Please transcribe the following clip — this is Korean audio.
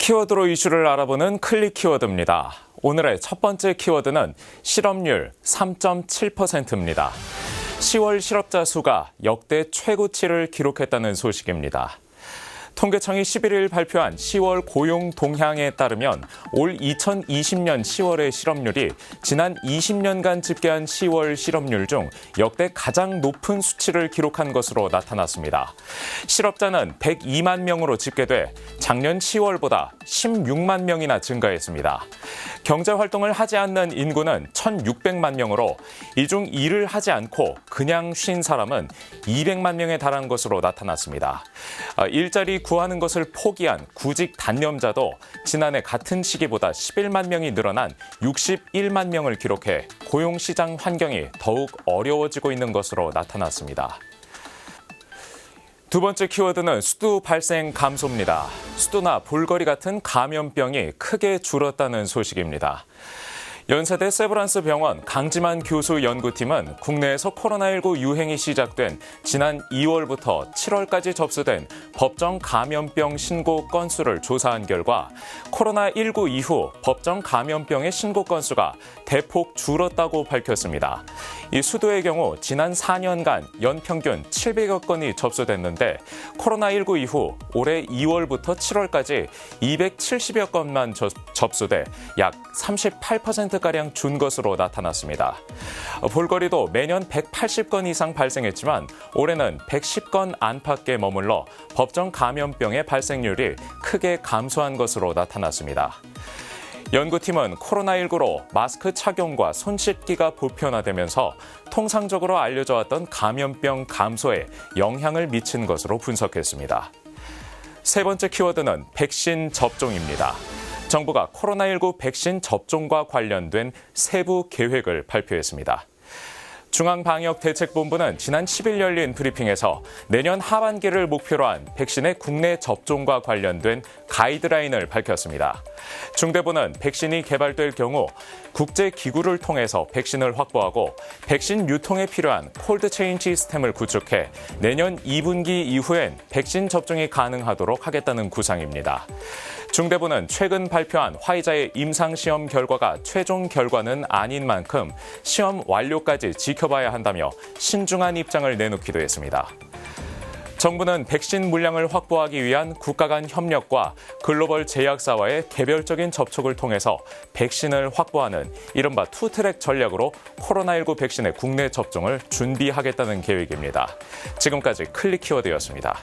키워드로 이슈를 알아보는 클릭 키워드입니다. 오늘의 첫 번째 키워드는 실업률 3.7%입니다. 10월 실업자 수가 역대 최고치를 기록했다는 소식입니다. 통계청이 11일 발표한 10월 고용 동향에 따르면 올 2020년 10월의 실업률이 지난 20년간 집계한 10월 실업률 중 역대 가장 높은 수치를 기록한 것으로 나타났습니다. 실업자는 102만 명으로 집계돼 작년 10월보다 16만 명이나 증가했습니다. 경제 활동을 하지 않는 인구는 1,600만 명으로 이 중 일을 하지 않고 그냥 쉰 사람은 200만 명에 달한 것으로 나타났습니다. 아, 일자리 구하는 것을 포기한 구직 단념자도 지난해 같은 시기보다 11만 명이 늘어난 61만 명을 기록해 고용 시장 환경이 더욱 어려워지고 있는 것으로 나타났습니다. 두 번째 키워드는 수두 발생 감소입니다. 수두나 볼거리 같은 감염병이 크게 줄었다는 소식입니다. 연세대 세브란스 병원 강지만 교수 연구팀은 국내에서 코로나19 유행이 시작된 지난 2월부터 7월까지 접수된 법정 감염병 신고 건수를 조사한 결과 코로나19 이후 법정 감염병의 신고 건수가 대폭 줄었다고 밝혔습니다. 이 수도의 경우 지난 4년간 연평균 700여 건이 접수됐는데 코로나19 이후 올해 2월부터 7월까지 270여 건만 접수돼 약 38% 가량 준 것으로 나타났습니다. 볼거리도 매년 180건 이상 발생했지만 올해는 110건 안팎에 머물러 법정 감염병의 발생률이 크게 감소한 것으로 나타났습니다. 연구팀은 코로나19로 마스크 착용과 손 씻기가 보편화되면서 통상적으로 알려져 왔던 감염병 감소에 영향을 미친 것으로 분석했습니다. 세 번째 키워드는 백신 접종입니다. 정부가 코로나19 백신 접종과 관련된 세부 계획을 발표했습니다. 중앙방역대책본부는 지난 10일 열린 브리핑에서 내년 하반기를 목표로 한 백신의 국내 접종과 관련된 가이드라인을 밝혔습니다. 중대본은 백신이 개발될 경우 국제기구를 통해서 백신을 확보하고 백신 유통에 필요한 콜드체인 시스템을 구축해 내년 2분기 이후엔 백신 접종이 가능하도록 하겠다는 구상입니다. 중대부는 최근 발표한 화이자의 임상시험 결과가 최종 결과는 아닌 만큼 시험 완료까지 지켜봐야 한다며 신중한 입장을 내놓기도 했습니다. 정부는 백신 물량을 확보하기 위한 국가 간 협력과 글로벌 제약사와의 개별적인 접촉을 통해서 백신을 확보하는 이른바 투트랙 전략으로 코로나19 백신의 국내 접종을 준비하겠다는 계획입니다. 지금까지 클릭 키워드였습니다.